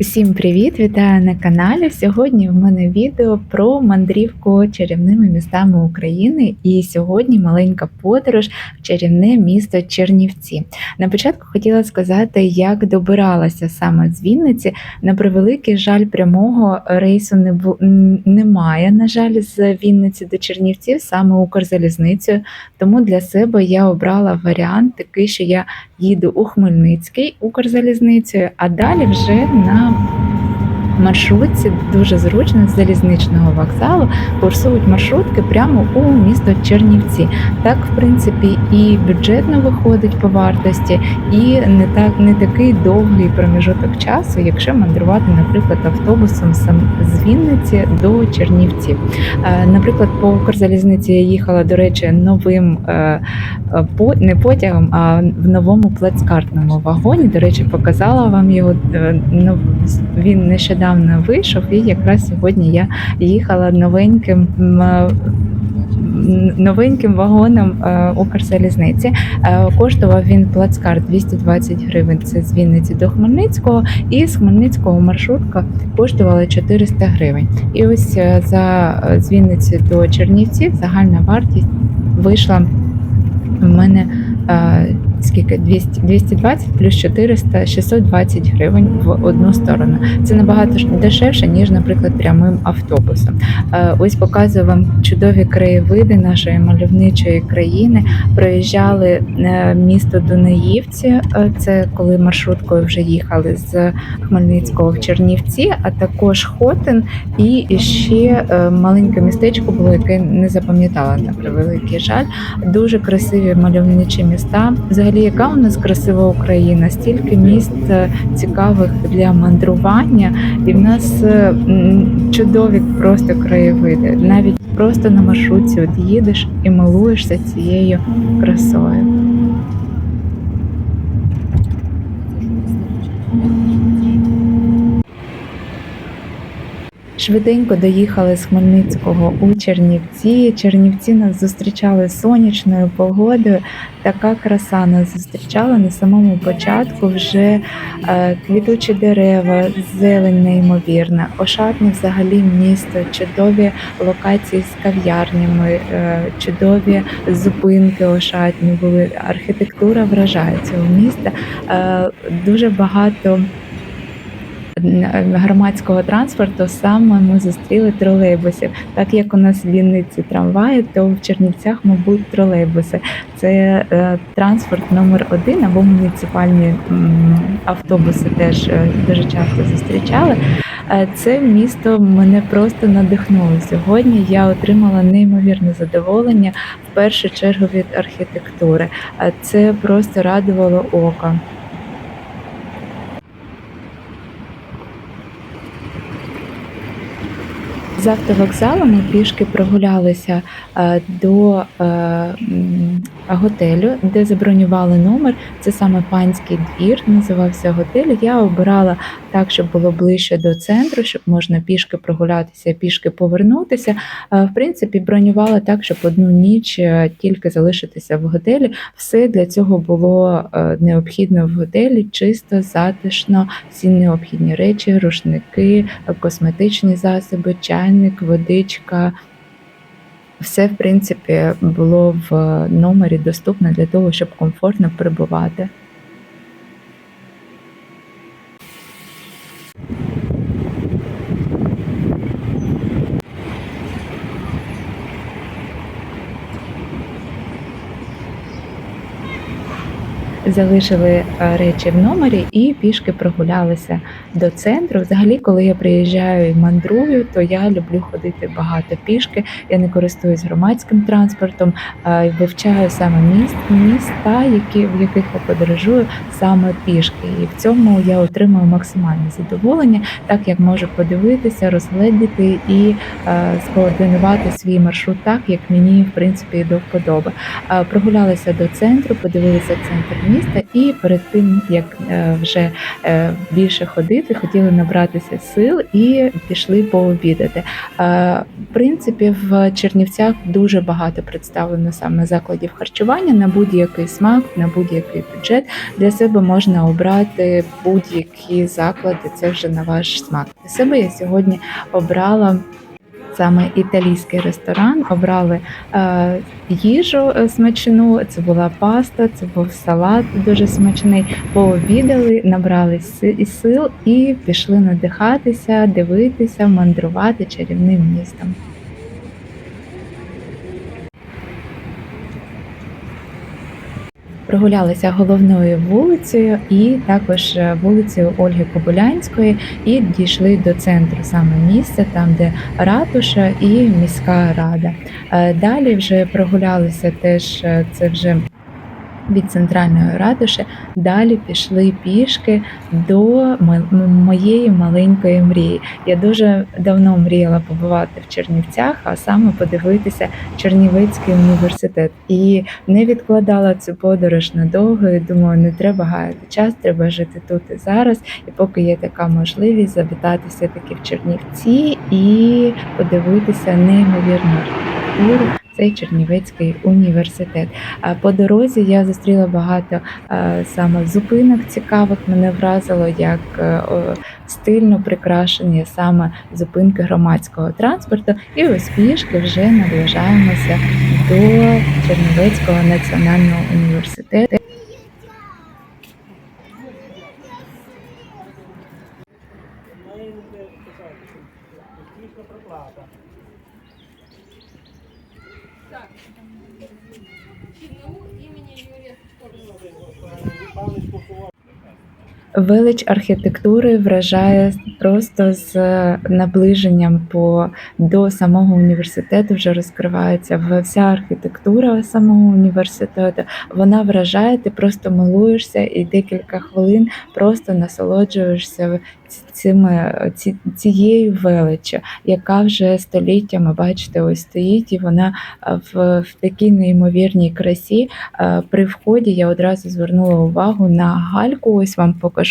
Всім привіт! Вітаю на каналі. Сьогодні в мене відео про мандрівку чарівними містами України. І сьогодні маленька подорож в чарівне місто Чернівці. На початку хотіла сказати, як добиралася саме з Вінниці. На превеликий жаль, прямого рейсу не бу... немає. На жаль, з Вінниці до Чернівців саме Укрзалізницею. Тому для себе я обрала варіант такий, що я їду у Хмельницький Укрзалізницею, а далі вже на Abraham. Маршрутці дуже зручно з залізничного вокзалу курсують маршрутки прямо у місто Чернівці. Так, в принципі, і бюджетно виходить по вартості, і не так не такий довгий проміжок часу, якщо мандрувати, наприклад, автобусом сам з Вінниці до Чернівців. Е, Наприклад, по Укрзалізниці я їхала, до речі, новим е, е, не потягом, а в новому плацкартному вагоні. До речі, показала вам його. він нещодавно вийшов, і якраз сьогодні я їхала новеньким. е, Новеньким вагоном е, Укрзалізниці Е, коштував він плацкарт 220 гривень. Це з Вінниці до Хмельницького, і з Хмельницького маршрутка коштувала 400 гривень. І ось за з Вінниці до Чернівців загальна вартість вийшла в мене скільки 200, 220 плюс 400 620 гривень в одну сторону. Це набагато дешевше, ніж, наприклад, прямим автобусом. Е, ось показую вам чудові краєвиди нашої мальовничої країни. Проїжджали е, місто Дунаївці, е, це коли маршруткою вже їхали з Хмельницького в Чернівці, а також Хотин і ще маленьке містечко було, яке не запам'ятала на превеликий жаль. Дуже красиві мальовничі міста. Взагалі, яка у нас красива Україна, стільки міст е, цікавих для мандрування, і в нас е, чудові просто краєвиди. Навіть просто на маршрутці от їдеш і милуєшся цією красою. Швиденько доїхали з Хмельницького у Чернівці. Чернівці нас зустрічали сонячною погодою. Така краса нас зустрічала на самому початку. Вже е, квітучі дерева, зелень неймовірна, ошатне взагалі місто, чудові локації з кав'ярнями, е, чудові зупинки ошатні були. Архітектура вражає цього міста. Е, дуже багато громадського транспорту саме ми зустріли тролейбусів. Так як у нас в Вінниці трамваї, то в Чернівцях, мабуть, тролейбуси. Це е, транспорт номер один або муніципальні автобуси теж е, дуже часто зустрічали. Е, Це місто мене просто надихнуло сьогодні. Я отримала неймовірне задоволення в першу чергу від архітектури. Це просто радувало око. З автовокзалу ми пішки прогулялися е, до е, готелю, де забронювали номер. Це саме панський двір, називався готель. Я обирала так, щоб було ближче до центру, щоб можна пішки прогулятися, пішки повернутися. Е, В принципі, бронювала так, щоб одну ніч тільки залишитися в готелі. Все для цього було необхідно в готелі, чисто, затишно, всі необхідні речі, рушники, косметичні засоби, чайник, водичка. Все, в принципі, було в номері доступно для того, щоб комфортно перебувати. Залишили е, речі в номері і пішки прогулялися до центру. Взагалі, коли я приїжджаю і мандрую, то я люблю ходити багато пішки. Я не користуюсь громадським транспортом, вивчаю саме міст, міста, які в яких я подорожую саме пішки. І в цьому я отримую максимальне задоволення, так як можу подивитися, розгледіти і е, скоординувати свій маршрут так, як мені в принципі до вподоби. Е, Прогулялися до центру, подивилися центр міста. Міста, і перед тим як е, вже е, більше ходити, хотіли набратися сил і пішли пообідати. Е, В принципі, в Чернівцях дуже багато представлено саме закладів харчування на будь-який смак, на будь-який бюджет. Для себе можна обрати будь-які заклади. Це вже на ваш смак. Для себе я сьогодні обрала. Саме італійський ресторан обрали е, їжу е, смачну. Це була паста, це був салат дуже смачний. Пообідали, набрали сил і пішли надихатися, дивитися, мандрувати чарівним містом. Прогулялися головною вулицею і також е, вулицею Ольги Кобилянської, і дійшли до центру саме місця, там де ратуша і міська рада. Е, Далі вже прогулялися теж е, це вже від центральної ратуші. Далі пішли пішки до моєї маленької мрії. Я дуже давно мріяла побувати в Чернівцях, а саме подивитися Чернівецький університет. І не відкладала цю подорож надовго. І думаю, не треба гаяти час, треба жити тут і зараз. І поки є така можливість завітати все-таки в Чернівці і подивитися неймовірну архітектуру. Цей Чернівецький університет. По дорозі я зустріла багато е, саме зупинок цікавих. Мене вразило, як е, стильно прикрашені саме зупинки громадського транспорту. І ось пішки вже наближаємося до Чернівецького національного університету. Велич архітектури вражає просто з наближенням по до самого університету. Вже розкривається вся архітектура самого університету. Вона вражає, ти просто милуєшся і декілька хвилин просто насолоджуєшся цими ці, цією величчю, яка вже століттями, бачите, ось стоїть, і вона в, в такій неймовірній красі. При вході я одразу звернула увагу на гальку. Ось вам покажу.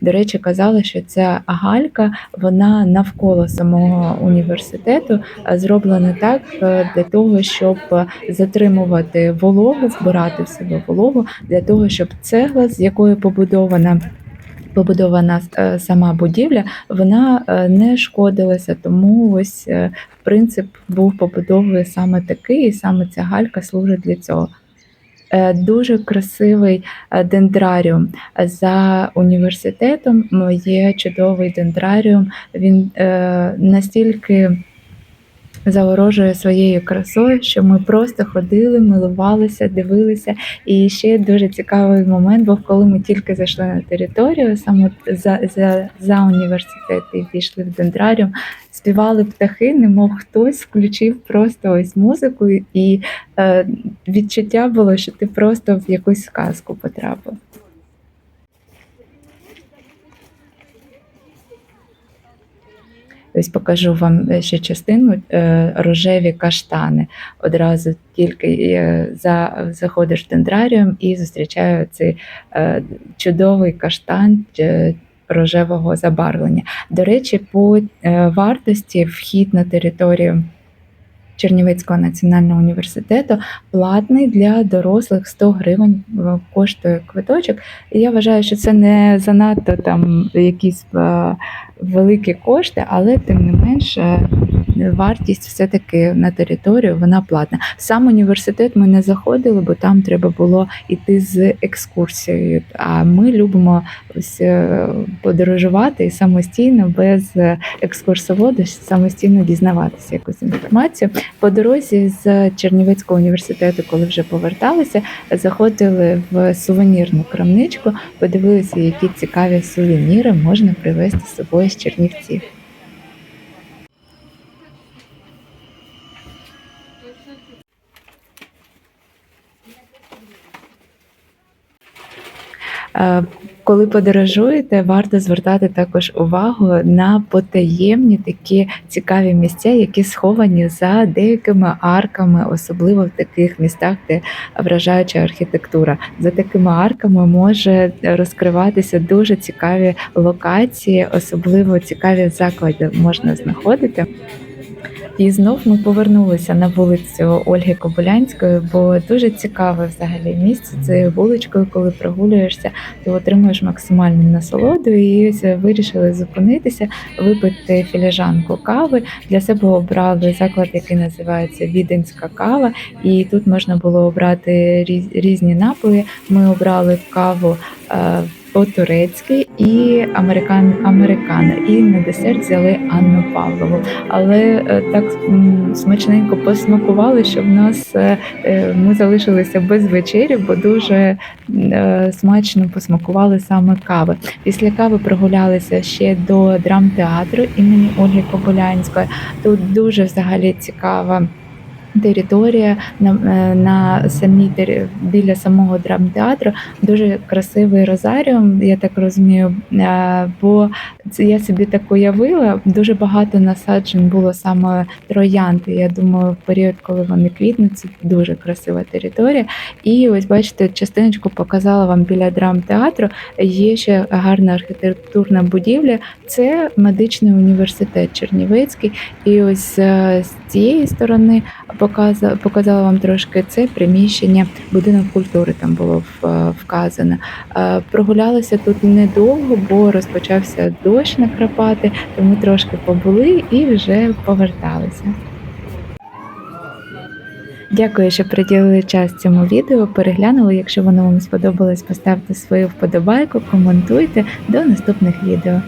До речі, казали, що ця галька вона навколо самого університету е, зроблена так е, для того, щоб е, затримувати вологу, вбирати в себе вологу, для того, щоб цегла, з якої побудована. Побудована сама будівля, вона не шкодилася, тому ось принцип був побудовий саме такий, і саме ця галька служить для цього. Е, Дуже красивий е, дендраріум. За університетом є чудовий дендраріум. Він е, настільки заворожує своєю красою, що ми просто ходили, милувалися, дивилися. І ще дуже цікавий момент був, коли ми тільки зайшли на територію, саме за, за, за університет і війшли в дендраріум, співали птахи, немов хтось включив просто ось музику, і е, відчуття було, що ти просто в якусь сказку потрапив. Ось покажу вам е, ще частину е, рожеві каштани. Одразу тільки е, за, заходиш в дендраріум і зустрічаю цей чудовий каштан рожевого забарвлення. До речі, по вартості вхід на територію. Чернівецького національного університету платний для дорослих 100 гривень е, коштує квиточок. І я вважаю, що це не занадто там якісь е, великі кошти, але тим не менше вартість все-таки на територію вона платна. Сам університет ми не заходили, бо там треба було йти з екскурсією. А ми любимо ось е, подорожувати і самостійно без е, екскурсоводу самостійно дізнаватися якусь інформацію. По дорозі з Чернівецького університету, коли вже поверталися, заходили в сувенірну крамничку, подивилися, які цікаві сувеніри можна привезти з собою з Чернівців. Коли подорожуєте, варто звертати також увагу на потаємні такі цікаві місця, які сховані за деякими арками, особливо в таких містах, де вражаюча архітектура. За такими арками може розкриватися дуже цікаві локації, особливо цікаві заклади можна знаходити. І знов ми повернулися на вулицю Ольги Кобилянської, бо дуже цікаве взагалі місце. Цією вуличкою, коли прогулюєшся, ти отримуєш максимальну насолоду. І ось вирішили зупинитися, випити філіжанку кави. Для себе обрали заклад, який називається Віденська кава. І тут можна було обрати різні напої. Ми обрали каву. По-турецьки і американ американо. І на десерт взяли Анну Павлову. Але е, так смачненько посмакували, що в нас е, е, ми залишилися без вечері, бо дуже смачно посмакували саме кави. Після кави прогулялися ще до драмтеатру імені Ольги Кобилянської. Тут дуже взагалі цікава. Територія на, е, на самій біля самого драмтеатру дуже красивий розаріум, я так розумію. е, Бо це я собі так уявила. Дуже багато насаджень було саме троянд. Я думаю, в період, коли вони квітнуть, це дуже красива територія. І ось бачите, частиночку показала вам біля драмтеатру. Є ще гарна архітектурна будівля. Це медичний університет Чернівецький. І ось е, з цієї сторони показала, вам трошки це приміщення, будинок культури там було вказано. Е, Прогулялися тут недовго, бо розпочався дощ накрапати, тому трошки побули і вже поверталися. Дякую, що приділили час цьому відео. Переглянули. Якщо воно вам сподобалось, поставте свою вподобайку, коментуйте. До наступних відео.